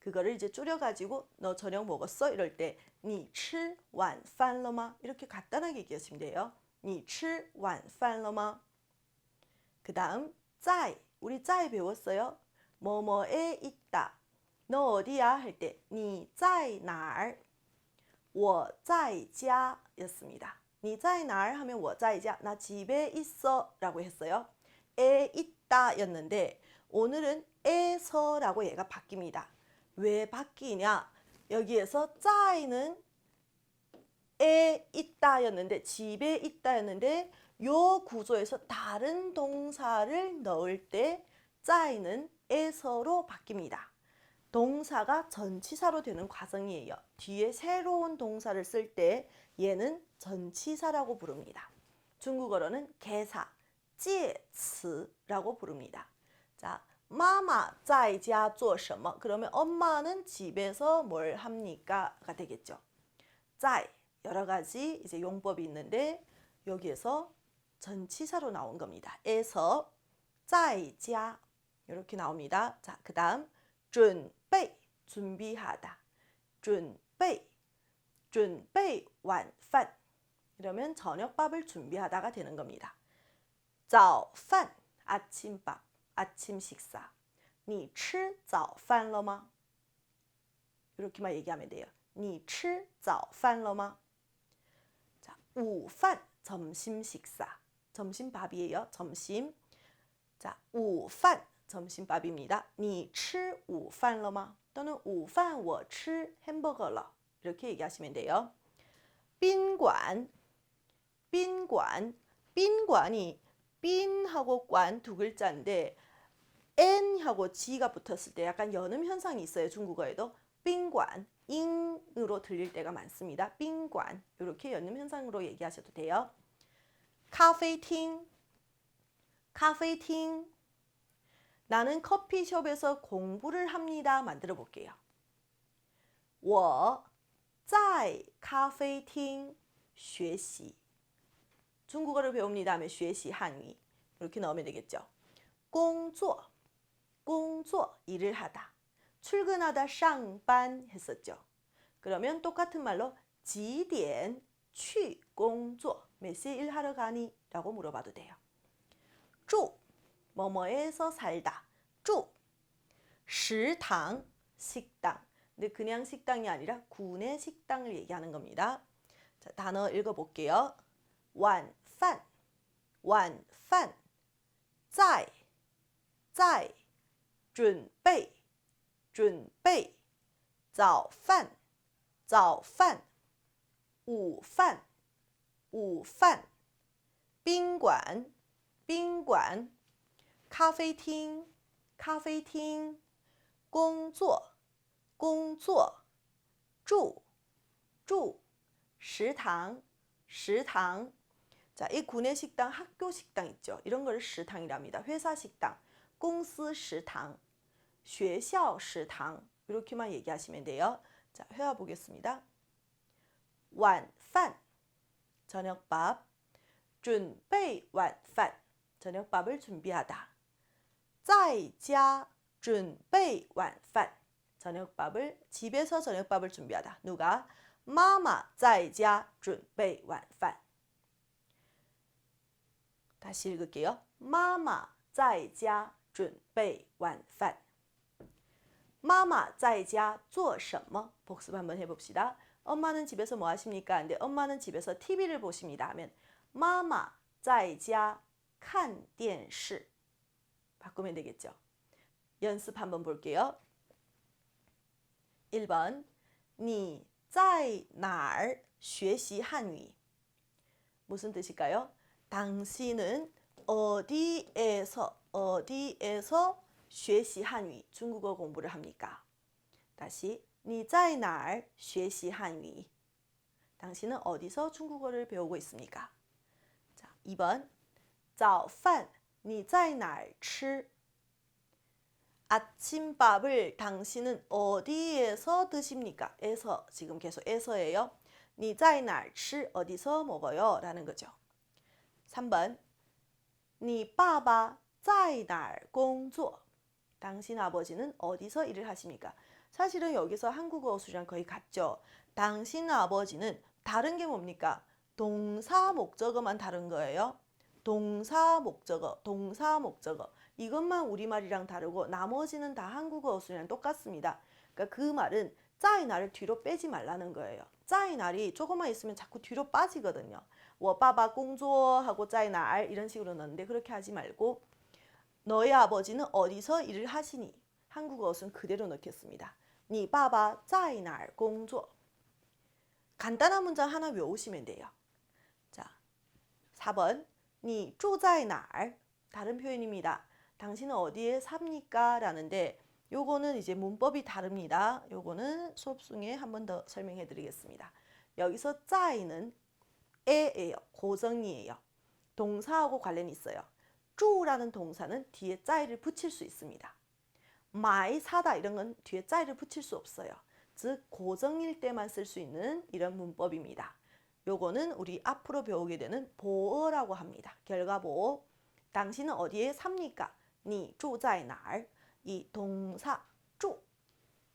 그거를 이제 줄여가지고 너 저녁 먹었어? 이럴 때, 你吃晚饭了吗? 이렇게 간단하게 얘기하시면 돼요. 你吃晚饭了吗? 그 다음, 在, 우리 在 배웠어요. 뭐뭐에 있다. 너 어디야? 할 때, 你在哪儿?我在家였습니다. 你在哪儿? 하면 我在家. 나 집에 있어. 라고 했어요. 에 있다 였는데, 오늘은 에서라고 얘가 바뀝니다. 왜 바뀌냐? 여기에서 짜이는 에 있다였는데 집에 있다였는데 요 구조에서 다른 동사를 넣을 때 짜이는 에서로 바뀝니다. 동사가 전치사로 되는 과정이에요. 뒤에 새로운 동사를 쓸 때 얘는 전치사라고 부릅니다. 중국어로는 개사, 介词라고 부릅니다. 자, 마마 在家做什么? 그러면 엄마는 집에서 뭘 합니까?가 되겠죠. 在 여러 가지 이제 용법이 있는데 여기에서 전치사로 나온 겁니다. 에서 在家 이렇게 나옵니다. 자, 그다음 准备 준비하다. 准备 准备晚饭 이러면 저녁밥을 준비하다가 되는 겁니다. 早饭 아침밥 아침 식사. 你吃早饭了吗? 이렇게만 얘기하면 돼요. 你吃早饭了吗? 자, 午饭 점심 식사. 점심밥이에요. 점심. 자, 午饭 점심밥입니다. 你吃午饭了吗? 또는 午饭我吃 햄버거了. 이렇게 얘기하시면 돼요. 宾馆宾馆宾馆이 빈하고 관 두 글자인데 n하고 g가 붙었을 때 약간 연음 현상이 있어요. 중국어에도 빙관, 잉으로 들릴 때가 많습니다. 빙관 이렇게 연음 현상으로 얘기하셔도 돼요. 카페팅, 카페팅. 나는 커피숍에서 공부를 합니다. 만들어 볼게요. 我在咖啡厅学习. 중국어를 배웁니다 하면 学习 한위 이렇게 넣으면 되겠죠. 工作 工作 일을 하다. 출근하다 上班 했었죠. 그러면 똑같은 말로 几点去工作몇 시에 일하러 가니? 라고 물어봐도 돼요. 住 뭐뭐에서 살다. 住 食堂 식당. 근데 그냥 식당이 아니라 구내 식당을 얘기하는 겁니다. 자, 단어 읽어볼게요. 晚饭晚饭在在 准备，准备早饭，早饭，午饭，午饭，宾馆，宾馆，咖啡厅，咖啡厅，工作，工作，住，住，食堂，食堂。 자, 이 구내 식당, 학교 식당 있죠. 이런 거를食堂이랍니다. 회사 식당, 公司食堂 学校食堂 이렇게만 얘기하시면 돼요. 자, 회화 보겠습니다. 晚饭 저녁밥 准备晚饭 저녁밥을 준비하다. 在家准备晚饭 저녁밥을 집에서 저녁밥을 준비하다. 누가? 마마 在家准备晚饭 다시 읽을게요. 마마 在家准备晚饭. 마마 在家做什么? 복습 한번 해봅시다. 엄마는 집에서 뭐 하십니까? 근데 엄마는 집에서 TV를 보십니다. 하면 마마 在家看电视. 바꾸면 되겠죠. 연습 한번 볼게요. 1번 你在哪儿学习汉语? 무슨 뜻일까요? 당신은 어디에서 어디에서 学习 한위 중국어 공부를 합니까? 다시 你在哪儿学习 한위 당신은 어디서 중국어를 배우고 있습니까? 자, 2번. 早饭你在哪儿吃? 아침밥을 당신은 어디에서 드십니까? 에서 지금 계속 에서예요. 你在哪儿吃? 어디서 먹어요? 라는 거죠. 3번. 你爸爸在哪儿工作? 당신 아버지는 어디서 일을 하십니까? 사실은 여기서 한국어 수랑 거의 같죠. 당신 아버지는 다른 게 뭡니까? 동사 목적어만 다른 거예요. 동사 목적어, 동사 목적어. 이것만 우리말이랑 다르고 나머지는 다 한국어 수준 똑같습니다. 그러니까 그 말은 짜이 나를 뒤로 빼지 말라는 거예요. 짜이 날이 조금만 있으면 자꾸 뒤로 빠지거든요. 워 빠바 공조 하고 짜이 날 이런 식으로 넣는데 그렇게 하지 말고 너의 아버지는 어디서 일을 하시니? 한국어 순 그대로 넣겠습니다. 니 바바 짜이날 공조. 간단한 문장 하나 외우시면 돼요. 자, 4번. 니 쪼자이날. 다른 표현입니다. 당신은 어디에 삽니까? 라는데 요거는 이제 문법이 다릅니다. 요거는 수업 중에 한 번 더 설명해 드리겠습니다. 여기서 짜이는 에예요. 고정이에요. 동사하고 관련이 있어요. 쭈라는 동사는 뒤에 짜이를 붙일 수 있습니다. 마이 사다 이런 건 뒤에 짜이를 붙일 수 없어요. 즉 고정일 때만 쓸 수 있는 이런 문법입니다. 요거는 우리 앞으로 배우게 되는 보어라고 합니다. 결과 보어. 당신은 어디에 삽니까? 你住在哪儿? 이 동사 住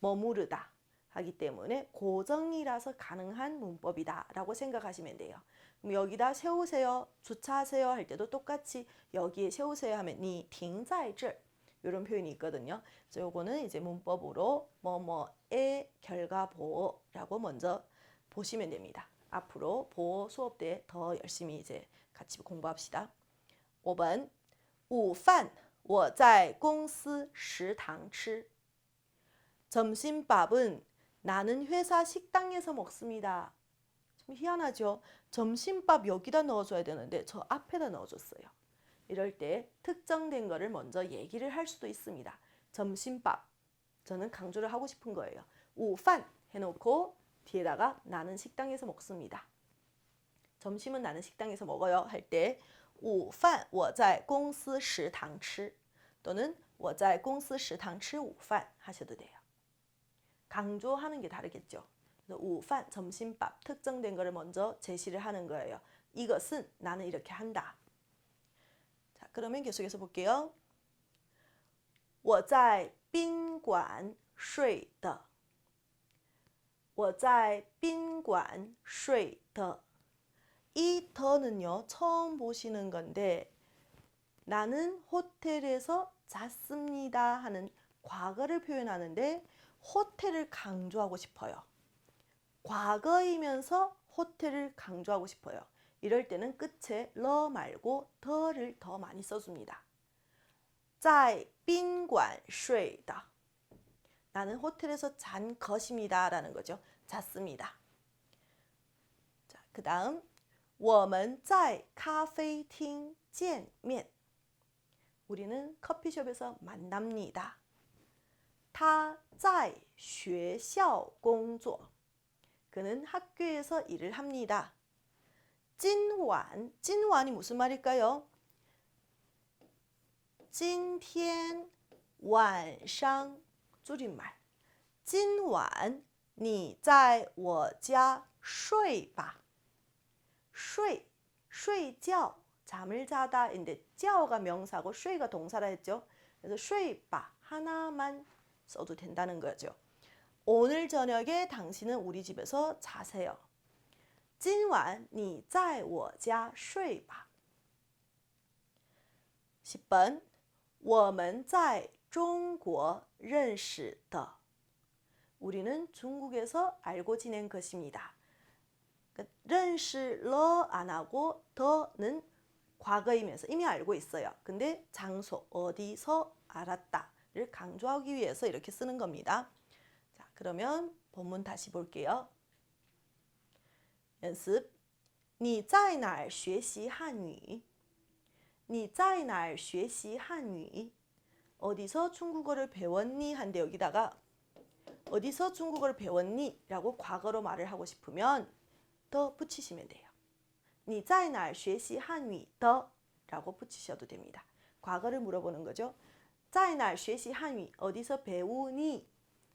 머무르다 하기 때문에 고정이라서 가능한 문법이다라고 생각하시면 돼요. 그럼 여기다 세우세요, 주차하세요 할 때도 똑같이 여기에 세우세요 하면 你停在这 이런 표현이 있거든요. 그래서 요거는 이제 문법으로 뭐뭐의 결과 보호라고 먼저 보시면 됩니다. 앞으로 보호 수업 때 더 열심히 이제 같이 공부합시다. 5번 午饭我在公司食堂吃 점심밥은 나는 회사 식당에서 먹습니다. 좀 희한하죠? 점심밥 여기다 넣어줘야 되는데 저 앞에다 넣어줬어요. 이럴 때 특정된 거를 먼저 얘기를 할 수도 있습니다. 점심밥. 저는 강조를 하고 싶은 거예요. 우판 해놓고 뒤에다가 나는 식당에서 먹습니다. 점심은 나는 식당에서 먹어요 할 때午饭我在公司食堂吃 또는 我在公司食堂吃午饭 하셔도 돼요. 강조하는 게 다르겠죠. 그래서 우판 점심밥 특정된 거를 먼저 제시를 하는 거예요. 이것은 나는 이렇게 한다. 자, 그러면 계속해서 볼게요. 我在宾馆睡的.我在宾馆睡的. 이 더는요, 처음 보시는 건데, 나는 호텔에서 잤습니다 하는 과거를 표현하는데, 호텔을 강조하고 싶어요. 과거이면서 호텔을 강조하고 싶어요. 이럴 때는 끝에 러 말고 더를 더 많이 써줍니다. 在宾馆睡的. 나는 호텔에서 잔 것입니다. 라는 거죠. 잤습니다. 자, 그 다음 我们在咖啡厅见面. 우리는 커피숍에서 만납니다. 他在学校工作. 그는 학교에서 일을 합니다. 今晚, 今晚이 무슨 말일까요? 今天晚上 줄임말. 今晚你在我家睡吧.睡, 睡觉, 잠을 자다인데 觉가 명사고 睡가 동사라 했죠. 그래서 睡吧 하나만 써도 된다는 거죠. 오늘 저녁에 당신은 우리 집에서 자세요. 今晚你在我家睡吧. 10번 我们在中国认识的. 우리는 중국에서 알고 지낸 것입니다. 认识了안 하고 더는 과거이면서 이미 알고 있어요. 근데 장소 어디서 알았다를 강조하기 위해서 이렇게 쓰는 겁니다. 자, 그러면 본문 다시 볼게요. 연습. 你在哪儿学习汉语?你在哪儿学习汉语? 어디서 중국어를 배웠니? 한데 여기다가 어디서 중국어를 배웠니? 라고 과거로 말을 하고 싶으면 더 붙이시면 돼요. 你在哪儿学习汉语的? 라고 붙이셔도 됩니다. 과거를 물어보는 거죠. 在哪儿学习汉语? 어디서 배우니?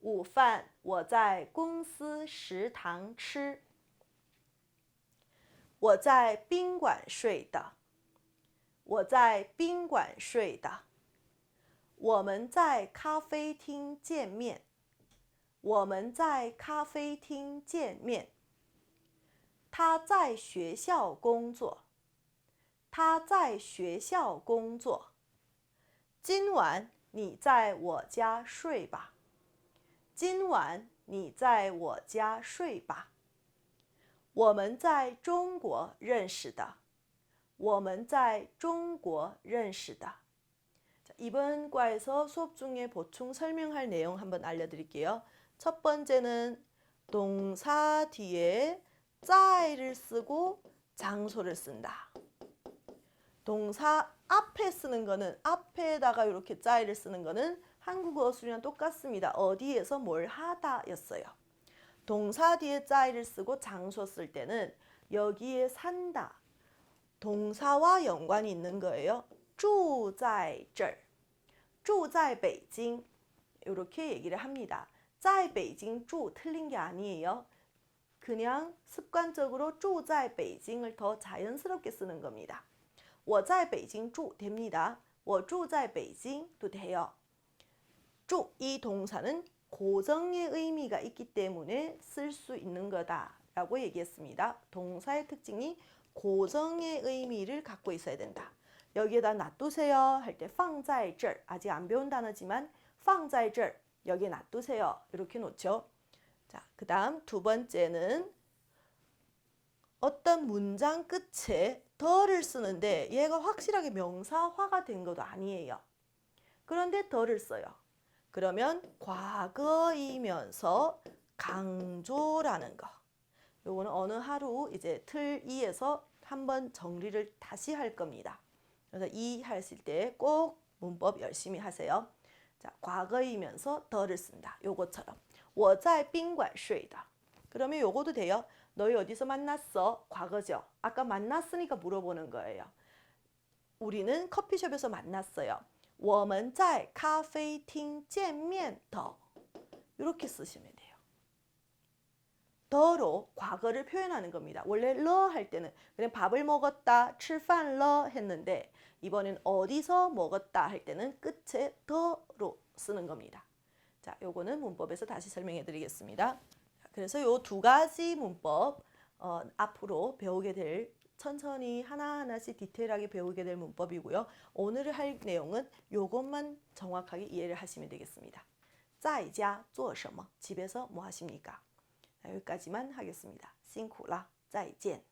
午饭我在公司食堂吃。我在宾馆睡的。我在宾馆睡的。我们在咖啡厅见面。我们在咖啡厅见面。他在学校工作。他在学校工作。今晚你在我家睡吧。今晚你在我家睡吧。我们在中国认识的。我们在中国认识的。 자, 이번 과에서 수업 중에 보충 설명할 내용 한번 알려드릴게요. 첫 번째는 동사 뒤에 在를 쓰고 장소를 쓴다. 동사 앞에 쓰는 거는 앞에다가 이렇게 在를 쓰는 거는 한국어 수련 똑같습니다. 어디에서 뭘 하다였어요. 동사 뒤에 在를 쓰고 장소 쓸 때는 여기에 산다. 동사와 연관이 있는 거예요. 住在这儿.住在北京. 이렇게 얘기를 합니다. 在北京住 틀린 게 아니에요. 그냥 습관적으로 住在北京을 더 자연스럽게 쓰는 겁니다. 我在北京住 됩니다. 我住在北京도 돼요. 住이 동사는 고정의 의미가 있기 때문에 쓸 수 있는 거다라고 얘기했습니다. 동사의 특징이 고정의 의미를 갖고 있어야 된다. 여기에다 놔두세요 할 때 放在这儿 아직 안 배운 단어지만 放在这儿 여기에 놔두세요 이렇게 놓죠. 자, 그다음 두 번째는 어떤 문장 끝에 더를 쓰는데 얘가 확실하게 명사화가 된 것도 아니에요. 그런데 더를 써요. 그러면 과거이면서 강조라는 거. 요거는 어느 하루 이제 틀 2에서 한번 정리를 다시 할 겁니다. 그래서 이 하실 때 꼭 문법 열심히 하세요. 자, 과거이면서 더를 쓴다. 요거처럼. 我在宾馆睡的. 그러면 요거도 돼요. 너희 어디서 만났어? 과거죠. 아까 만났으니까 물어보는 거예요. 우리는 커피숍에서 만났어요. 我们在咖啡厅见面的. 이렇게 쓰시면 돼요. 더로 과거를 표현하는 겁니다. 원래 러 할 때는 그냥 밥을 먹었다, 吃饭了 했는데 이번엔 어디서 먹었다 할 때는 끝에 더로 쓰는 겁니다. 자, 요거는 문법에서 다시 설명해 드리겠습니다. 그래서 요 두 가지 문법 어, 앞으로 배우게 될 천천히 하나하나씩 디테일하게 배우게 될 문법이고요. 오늘 할 내용은 요것만 정확하게 이해를 하시면 되겠습니다. 在家做什么? 집에서 뭐 하십니까? 자, 여기까지만 하겠습니다. 辛苦了.再见.